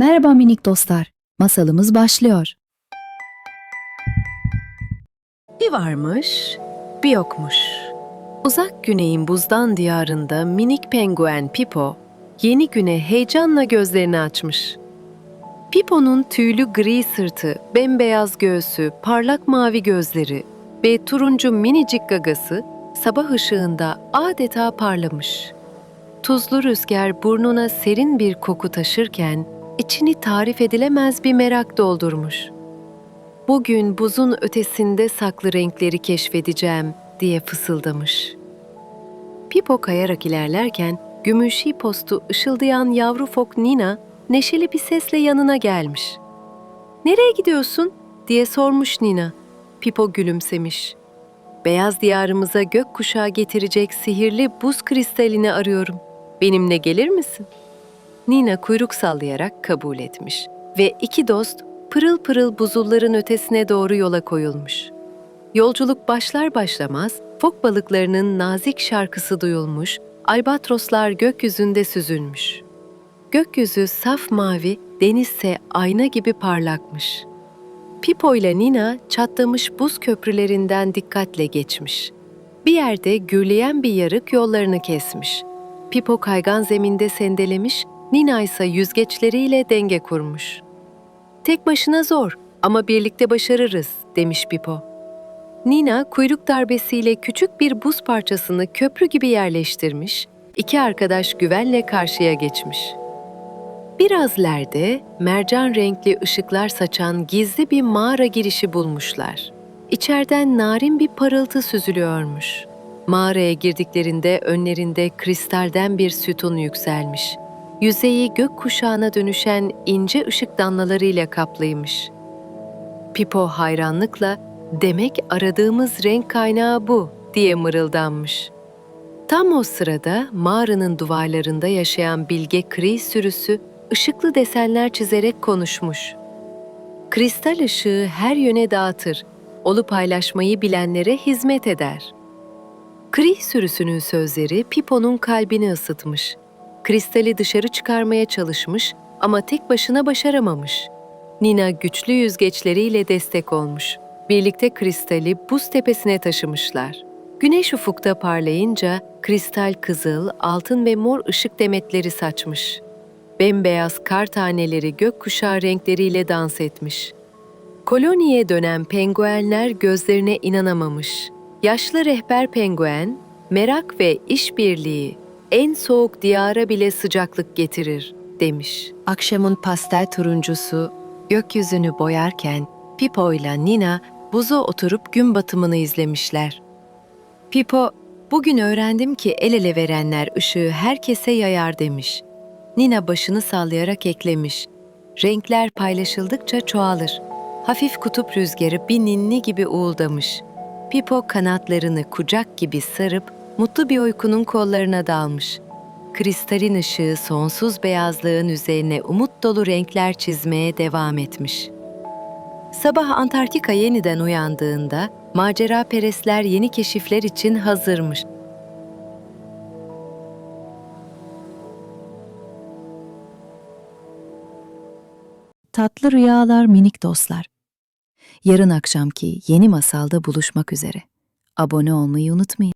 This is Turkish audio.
Merhaba minik dostlar. Masalımız başlıyor. Bir varmış, bir yokmuş. Uzak güneyin buzdan diyarında minik penguen Pipo, yeni güne heyecanla gözlerini açmış. Pipo'nun tüylü gri sırtı, bembeyaz göğsü, parlak mavi gözleri ve turuncu minicik gagası sabah ışığında adeta parlamış. Tuzlu rüzgar burnuna serin bir koku taşırken içini tarif edilemez bir merak doldurmuş. Bugün buzun ötesinde saklı renkleri keşfedeceğim diye fısıldamış. Pipo kayarak ilerlerken gümüşi postu ışıldayan yavru fok Nina neşeli bir sesle yanına gelmiş. "Nereye gidiyorsun?" diye sormuş Nina. Pipo gülümsemiş. "Beyaz diyarımıza gök kuşağı getirecek sihirli buz kristalini arıyorum. Benimle gelir misin?" Nina kuyruk sallayarak kabul etmiş ve iki dost pırıl pırıl buzulların ötesine doğru yola koyulmuş. Yolculuk başlar başlamaz fok balıklarının nazik şarkısı duyulmuş, albatroslar gökyüzünde süzülmüş. Gökyüzü saf mavi, denizse ayna gibi parlakmış. Pipo ile Nina çatlamış buz köprülerinden dikkatle geçmiş. Bir yerde gürleyen bir yarık yollarını kesmiş. Pipo kaygan zeminde sendelemiş, Nina ise yüzgeçleriyle denge kurmuş. Tek başına zor ama birlikte başarırız, demiş Pipo. Nina kuyruk darbesiyle küçük bir buz parçasını köprü gibi yerleştirmiş, iki arkadaş güvenle karşıya geçmiş. Biraz ileride mercan renkli ışıklar saçan gizli bir mağara girişi bulmuşlar. İçeriden narin bir parıltı süzülüyormuş. Mağaraya girdiklerinde önlerinde kristalden bir sütun yükselmiş. Yüzeyi gök kuşağına dönüşen ince ışık damlalarıyla kaplıymış. Pipo hayranlıkla demek aradığımız renk kaynağı bu diye mırıldanmış. Tam o sırada mağaranın duvarlarında yaşayan bilge kri sürüsü ışıklı desenler çizerek konuşmuş. Kristal ışığı her yöne dağıtır, olu paylaşmayı bilenlere hizmet eder. Kri sürüsünün sözleri Pipo'nun kalbini ısıtmış. Kristali dışarı çıkarmaya çalışmış ama tek başına başaramamış. Nina güçlü yüzgeçleriyle destek olmuş. Birlikte kristali buz tepesine taşımışlar. Güneş ufukta parlayınca kristal kızıl, altın ve mor ışık demetleri saçmış. Bembeyaz kar taneleri gökkuşağı renkleriyle dans etmiş. Koloniye dönen penguenler gözlerine inanamamış. Yaşlı rehber penguen, merak ve işbirliği en soğuk diyara bile sıcaklık getirir demiş. Akşamın pastel turuncusu gökyüzünü boyarken Pipo ile Nina buza oturup gün batımını izlemişler. Pipo, bugün öğrendim ki el ele verenler ışığı herkese yayar demiş. Nina başını sallayarak eklemiş. Renkler paylaşıldıkça çoğalır. Hafif kutup rüzgarı bir ninni gibi uğuldamış. Pipo kanatlarını kucak gibi sarıp mutlu bir uykunun kollarına dalmış. Kristalin ışığı sonsuz beyazlığın üzerine umut dolu renkler çizmeye devam etmiş. Sabah Antarktika yeniden uyandığında macera perestler yeni keşifler için hazırmış. Tatlı rüyalar minik dostlar. Yarın akşamki yeni masalda buluşmak üzere. Abone olmayı unutmayın.